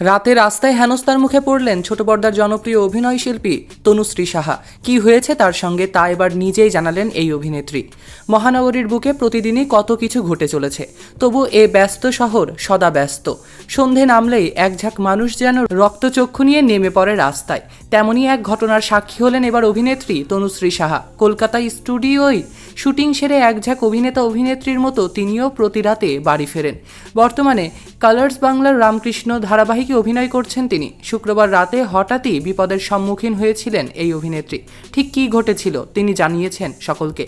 রাতে রাস্তায় হেনস্তার মুখে পড়লেন ছোট পর্দার জনপ্রিয় অভিনয় শিল্পী তনুশ্রী সাহা। কি হয়েছে তার সঙ্গে তা এবার নিজেই জানালেন এই অভিনেত্রী। মহানগরীর বুকে প্রতিদিনই কত কিছু ঘটে চলেছে। তবু এ ব্যস্ত শহর সদা ব্যস্ত। সন্ধে নামলেই একঝাঁক মানুষ যেন রক্তচক্ষু নিয়ে নেমে পড়ে রাস্তায়। তেমনই এক ঘটনার সাক্ষী হলেন এবার অভিনেত্রী তনুশ্রী সাহা। কলকাতায় স্টুডিওই শুটিং সেরে এক ঝাঁক অভিনেতা অভিনেত্রীর মতো তিনিও প্রতি রাতে বাড়ি ফেরেন। বর্তমানে কালার্স বাংলার রামকৃষ্ণ ধারাবাহিকে অভিনয় করছেন তিনি। শুক্রবার রাতে হঠাৎই বিপদের সম্মুখীন হয়েছিলেন এই অভিনেত্রী। ঠিক কী ঘটেছিল তিনি জানিয়েছেন সকলকে।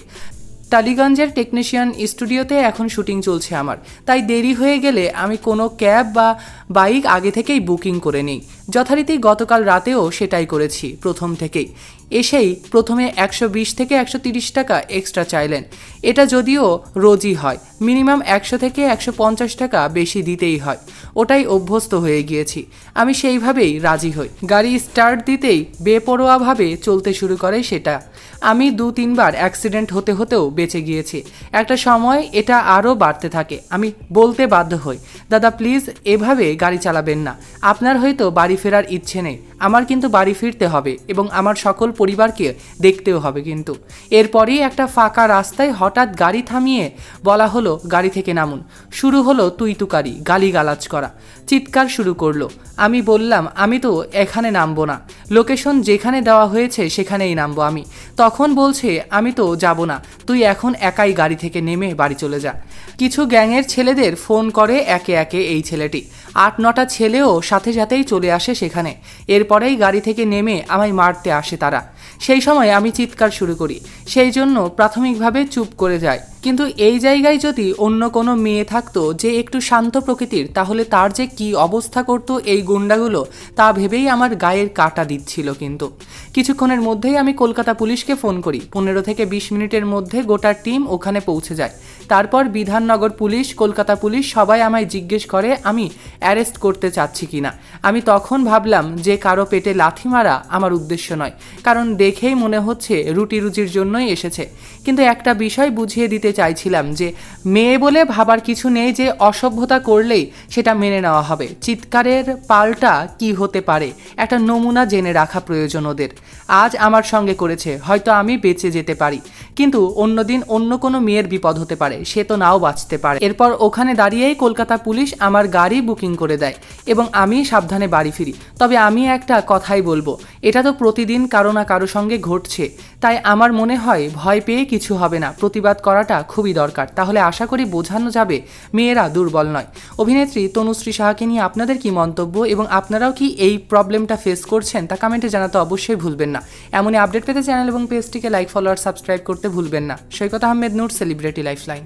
টালিগঞ্জের টেকনিশিয়ান স্টুডিওতে এখন শুটিং চলছে আমার। তাই দেরি হয়ে গেলে আমি কোনো ক্যাব বা বাইক আগে থেকেই বুকিং করে নিই। যথারীতি গতকাল রাতেও সেটাই করেছি, প্রথম থেকেই। এসেই প্রথমে একশো বিশ থেকে একশো তিরিশ টাকা এক্সট্রা চাইলেন। এটা যদিও রোজই হয়, মিনিমাম একশো থেকে একশো পঞ্চাশ টাকা বেশি দিতেই হয়। ওটাই অভ্যস্ত হয়ে গিয়েছি। আমি সেইভাবেই রাজি হই। গাড়ি স্টার্ট দিতেই বেপরোয়াভাবে চলতে শুরু করে সেটা। আমি দু তিনবার অ্যাক্সিডেন্ট হতে হতেও বেঁচে গিয়েছি। একটা সময় এটা আরও বাড়তে থাকে। আমি বলতে বাধ্য হই, দাদা প্লিজ এভাবে গাড়ি চালাবেন না। আপনার হয়তো বাড়ি ফেরার ইচ্ছে নেই। আমার কিন্তু বাড়ি ফিরতে হবে এবং আমার সকল পরিবারকে দেখতেও হবে কিন্তু। এরপরেই একটা ফাঁকা রাস্তায় হঠাৎ গাড়ি থামিয়ে বলা হলো, গাড়ি থেকে নামুন। শুরু হলো তুই তুকারি গালি গালাজ করা। চিৎকার শুরু করল। আমি বললাম, আমি তো এখানে নামবো না। লোকেশন যেখানে দেওয়া হয়েছে সেখানেই নামবো আমি। তখন বলছে, আমি তো যাব না। তুই এখন একাই গাড়ি থেকে নেমে বাড়ি চলে যা। কিছু গ্যাংয়ের ছেলেদের ফোন করে একে একে এই ছেলেটি। আট নটা ছেলেও সাথে সাথেই চলে আসে সেখানে। এরপরেই গাড়ি থেকে নেমে আমায় মারতে আসে তারা। সেই সময় আমি চিৎকার শুরু করি। সেই জন্য প্রাথমিকভাবে চুপ করে যায় কিন্তু এই জায়গায় যদি অন্য কোনো মেয়ে থাকতো যে একটু শান্ত প্রকৃতির, তাহলে তার যে কি অবস্থা করতো এই গুন্ডাগুলো, তা ভেবেই আমার গায়ের কাটা দিচ্ছিল কিন্তু। কিছুক্ষণের মধ্যেই আমি কলকাতা পুলিশকে ফোন করি। পনেরো থেকে বিশ মিনিটের মধ্যে গোটা টিম ওখানে পৌঁছে যায়। তারপর বিধাননগর পুলিশ, কলকাতা পুলিশ সবাই আমায় জিজ্ঞেস করে, আমি অ্যারেস্ট করতে চাচ্ছি কিনা? আমি তখন ভাবলাম যে কারও পেটে লাথি মারা আমার উদ্দেশ্য নয়। কারণ দেখেই মনে হচ্ছে রুটি রুচির জন্যই এসেছে। কিন্তু একটা বিষয় বুঝিয়ে দিতে চাইছিলাম যে, মেয়ে বলে ভাবার কিছু নেই যে অসভ্যতা করলেই সেটা মেনে নেওয়া হবে। চিৎকারের পাল্টা কি হতে পারে? একটা নমুনা জেনে রাখা প্রয়োজন ওদের। আজ আমার সঙ্গে করেছে, হয়তো আমি বেঁচে যেতে পারি। কিন্তু অন্যদিন অন্য কোনো মেয়ের বিপদ হতে পারে, সে তো নাও বাঁচতে পারে। এরপর ওখানে দাঁড়িয়েই কলকাতা পুলিশ আমার গাড়ি বুকিং করে দেয় এবং আমি সাবধানে বাড়ি ফিরি। তবে আমি একটা কথাই বলব, এটা তো প্রতিদিন কারও না কারও সঙ্গে ঘটছে। তাই আমার মনে হয় ভয় পেয়ে কিছু হবে না। প্রতিবাদ করাটা খুবই দরকার। তাহলে আশা করি বোঝানো যাবে, মেয়েরা দুর্বল নয়। অভিনেত্রী তনুশ্রী সাহাকে নিয়ে আপনাদের কি মন্তব্য এবং আপনারাও কি এই প্রবলেমটা ফেস করছেন তা কমেন্টে জানাতে অবশ্যই ভুলবেন না। এমনই আপডেট পেতে চ্যানেল এবং পেজটিকে লাইক ফলো আর সাবস্ক্রাইব করতে ভুলবেন না। Saikat Ahmed Noor celebrity lifeline